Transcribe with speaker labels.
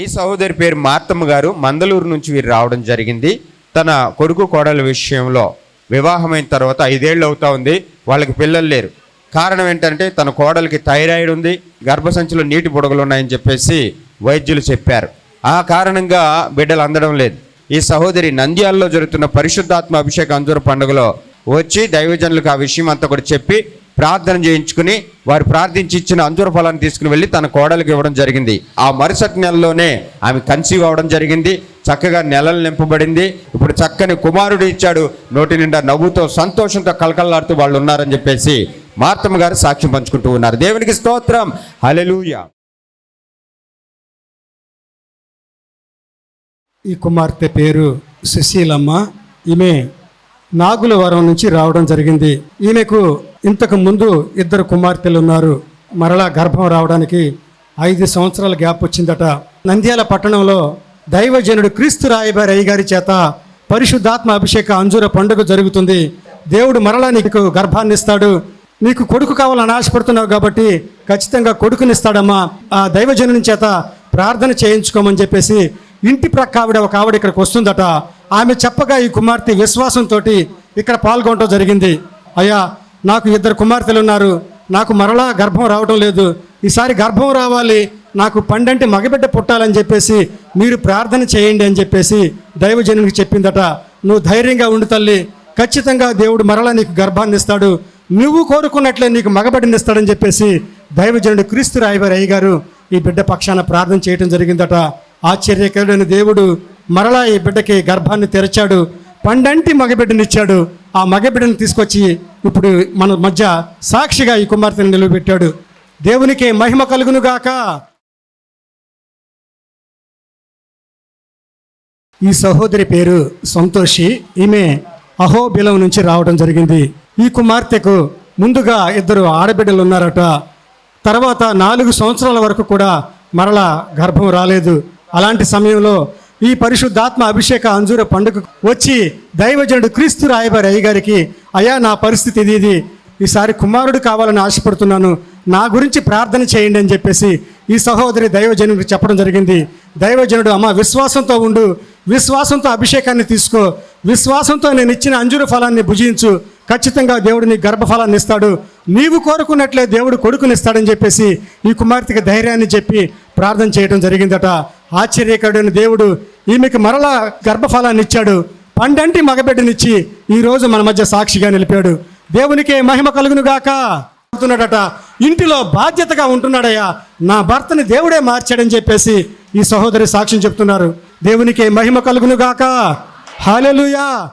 Speaker 1: ఈ సహోదరి పేరు మార్తమ్మ గారు మందలూరు నుంచి వీరు రావడం జరిగింది. తన కొడుకు కోడల విషయంలో వివాహమైన తర్వాత ఐదేళ్ళు అవుతా ఉంది. వాళ్ళకి పిల్లలు లేరు. కారణం ఏంటంటే తన కోడలికి థైరాయిడ్ ఉంది. గర్భసంచిలో నీటి బుడగలు ఉన్నాయని చెప్పేసి వైద్యులు చెప్పారు. ఆ కారణంగా బిడ్డలు అందడం లేదు. ఈ సహోదరి నంద్యాలలో జరుగుతున్న పరిశుద్ధాత్మ అభిషేక అంజూర పండుగలో వచ్చి దైవజనులకు ఆ విషయం అంతా కూడా చెప్పి ప్రార్థన చేయించుకుని వారు ప్రార్థించి ఇచ్చిన అంజుర ఫలాన్ని తీసుకుని వెళ్ళి తన కోడలికి ఇవ్వడం జరిగింది. ఆ మరుసటి నెలలోనే ఆమె కన్సీవ్ అవ్వడం జరిగింది. చక్కగా నెలలు నింపబడింది. ఇప్పుడు చక్కని కుమారుడు ఇచ్చాడు. నోటి నిండా నవ్వుతో సంతోషంతో కలకలలాడుతూ వాళ్ళు ఉన్నారని చెప్పేసి మార్తమ్మ గారు సాక్ష్యం పంచుకుంటూ ఉన్నారు. దేవునికి స్తోత్రం. హల్లెలూయా.
Speaker 2: ఈ కుమార్తె పేరు సుశీలమ్మ. ఈమె నాగులవరం నుంచి రావడం జరిగింది. ఈమెకు ఇంతకు ముందు ఇద్దరు కుమార్తెలు ఉన్నారు. మరలా గర్భం రావడానికి ఐదు సంవత్సరాల గ్యాప్ వచ్చిందట. నంద్యాల పట్టణంలో దైవజనుడు క్రీస్తు రాయబారి అయ్యగారి చేత పరిశుద్ధాత్మ అభిషేక అంజుర పండుగ జరుగుతుంది. దేవుడు మరలా నీకు గర్భాన్ని ఇస్తాడు నీకు కొడుకు కావాలని ఆశపడుతున్నావు కాబట్టి ఖచ్చితంగా కొడుకునిస్తాడమ్మా. ఆ దైవజనుని చేత ప్రార్థన చేయించుకోమని చెప్పేసి ఇంటి ప్రక్క ఆవిడ ఒక ఆవిడ ఇక్కడికి వస్తుందట. ఆమె చెప్పగా ఈ కుమార్తె విశ్వాసంతో ఇక్కడ పాల్గొనడం జరిగింది. అయ్యా నాకు ఇద్దరు కుమార్తెలు ఉన్నారు. నాకు మరలా గర్భం రావటం లేదు. ఈసారి గర్భం రావాలి. నాకు పండంటి మగబిడ్డ పుట్టాలని చెప్పేసి మీరు ప్రార్థన చేయండి అని చెప్పేసి దైవజనునికి చెప్పిందట. నువ్వు ధైర్యంగా ఉండు తల్లి. ఖచ్చితంగా దేవుడు మరలా నీకు గర్భాన్ని ఇస్తాడు. నువ్వు కోరుకున్నట్లే నీకు మగబడిని ఇస్తాడని చెప్పేసి దైవజనుడు క్రీస్తు రాయవారి అయ్య గారు ఈ బిడ్డ పక్షాన ప్రార్థన చేయటం జరిగిందట. ఆశ్చర్యకరుడైన దేవుడు మరలా ఈ బిడ్డకి గర్భాన్ని తెరచాడు. పండంటి మగబిడ్డనిచ్చాడు. ఆ మగబిడ్డను తీసుకొచ్చి ఇప్పుడు మన మధ్య సాక్షిగా ఈ కుమార్తెను నిలబెట్టాడు. దేవునికి మహిమ కలుగును గాక ఈ సహోదరి పేరు సంతోషి. ఈమె అహోబిలం నుంచి రావడం జరిగింది. ఈ కుమార్తెకు ముందుగా ఇద్దరు ఆడబిడ్డలు ఉన్నారట. తర్వాత నాలుగు సంవత్సరాల వరకు కూడా మరలా గర్భం రాలేదు. అలాంటి సమయంలో ఈ పరిశుద్ధాత్మ అభిషేక అంజూర పండుగ వచ్చి దైవజనుడు క్రీస్తు రాయబారి అయ్య గారికి అయ్యా నా పరిస్థితి ఇది ఇది. ఈసారి కుమారుడు కావాలని ఆశపడుతున్నాను. నా గురించి ప్రార్థన చేయండి అని చెప్పేసి ఈ సహోదరి దైవజనుడికి చెప్పడం జరిగింది. దైవజనుడు అమ్మ విశ్వాసంతో ఉండు. విశ్వాసంతో అభిషేకాన్ని తీసుకో. విశ్వాసంతో నేను ఇచ్చిన అంజుర ఫలాన్ని భుజించు. ఖచ్చితంగా దేవుడు నీ గర్భఫలాన్ని ఇస్తాడు. నీవు కోరుకున్నట్లే దేవుడు కొడుకునిస్తాడని చెప్పేసి ఈ కుమార్తెకి ధైర్యాన్ని చెప్పి ప్రార్థన చేయడం జరిగిందట. ఆశ్చర్యకరుడైన దేవుడు ఈమెకి మరలా గర్భఫలాన్ని ఇచ్చాడు. పండంటి మగబిడ్డనిచ్చి ఈరోజు మన మధ్య సాక్షిగా నిలిపాడు. దేవునికే మహిమ కలుగును గాక. ఇంటిలో బాధ్యతగా ఉంటున్నాడయ్యా. నా భర్తని దేవుడే మార్చాడని చెప్పేసి ఈ సహోదరి సాక్ష్యం చెప్తున్నారు. దేవునికే మహిమ కలుగును గాక. హాలెలుయా